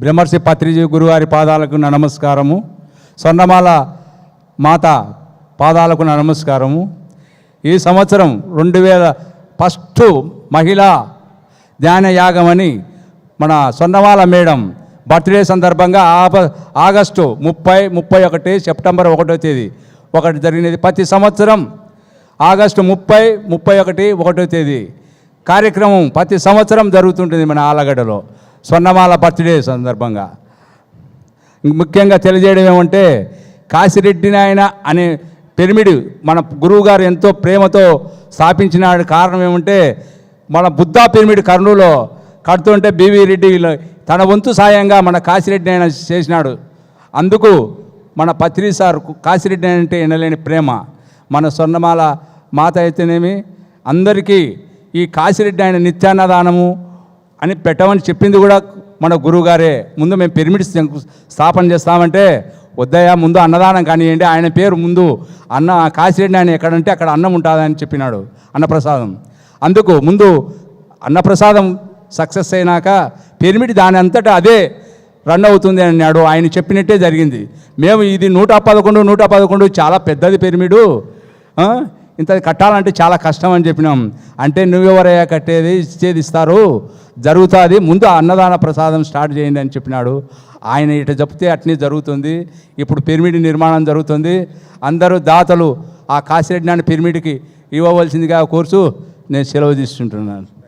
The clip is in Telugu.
బ్రహ్మర్షి పత్రిజీ గురువారి పాదాలకు నా నమస్కారము. స్వర్ణమాల మాత పాదాలకు నా నమస్కారము. ఈ సంవత్సరం రెండు వేల ఫస్ట్ మహిళా ధ్యాన యాగమని అని మన స్వర్ణమాల మేడం బర్త్డే సందర్భంగా ఆప ఆగస్టు ముప్పై ముప్పై ఒకటి సెప్టెంబర్ ఒకటో తేదీ ఒకటి జరిగినది. ప్రతి సంవత్సరం ఆగస్టు ముప్పై ముప్పై ఒకటి ఒకటో తేదీ కార్యక్రమం ప్రతి సంవత్సరం జరుగుతుంటుంది మన ఆలగడ్డలో. స్వర్ణమాల బర్త్డే సందర్భంగా. ముఖ్యంగా తెలియజేయడం ఏమంటే కాశిరెడ్డి నాయన అనే పిరమిడ్ మన గురువుగారు ఎంతో ప్రేమతో స్థాపించిన కారణం ఏమంటే మన బుద్ధా పిరమిడ్ కర్నూలులో కడుతుంటే బీవీ రెడ్డి తన వంతు సాయంగా మన కాశిరెడ్డి ఆయన చేసినాడు. అందుకు మన పత్రి సార్ కాశిరెడ్డి అంటే ఎనలేని ప్రేమ. మన స్వర్ణమాల మాత అయితేనేమి అందరికీ ఈ కాశిరెడ్డి ఆయన నిత్యాన్నదానము అని పెట్టమని చెప్పింది కూడా మన గురువుగారే. ముందు మేము పిరమిడ్స్ స్థాపన చేస్తామంటే వద్దయ్యా ముందు అన్నదానం కానివ్వండి ఆయన పేరు ముందు అన్న కాశీరెడ్డి ఆయన ఎక్కడంటే అక్కడ అన్నం ఉంటుందని చెప్పినాడు అన్నప్రసాదం. అందుకు ముందు అన్నప్రసాదం సక్సెస్ అయినాక పిరమిడ్ దాని అంతటా అదే రన్ అవుతుంది అన్నాడు. ఆయన చెప్పినట్టే జరిగింది. మేము ఇది నూట పదకొండు నూట పదకొండు చాలా పెద్దది పిరమిడు. ఇంత కట్టాలంటే చాలా కష్టం అని చెప్పినాం. అంటే నువ్వెవరయ్యా కట్టేది ఇచ్చేది ఇస్తారు? జరుగుతుంది. ముందు అన్నదాన ప్రసాదం స్టార్ట్ చేయండి అని చెప్పినాడు. ఆయన ఇట చెప్తే అట్నే జరుగుతుంది. ఇప్పుడు పిరమిడ్ నిర్మాణం జరుగుతుంది. అందరూ దాతలు ఆ కాశిరెడ్డి నాన్న పిరమిడ్కి ఇవ్వవలసిందిగా కోర్సు నేను సెలవు తీసుకుంటున్నాను.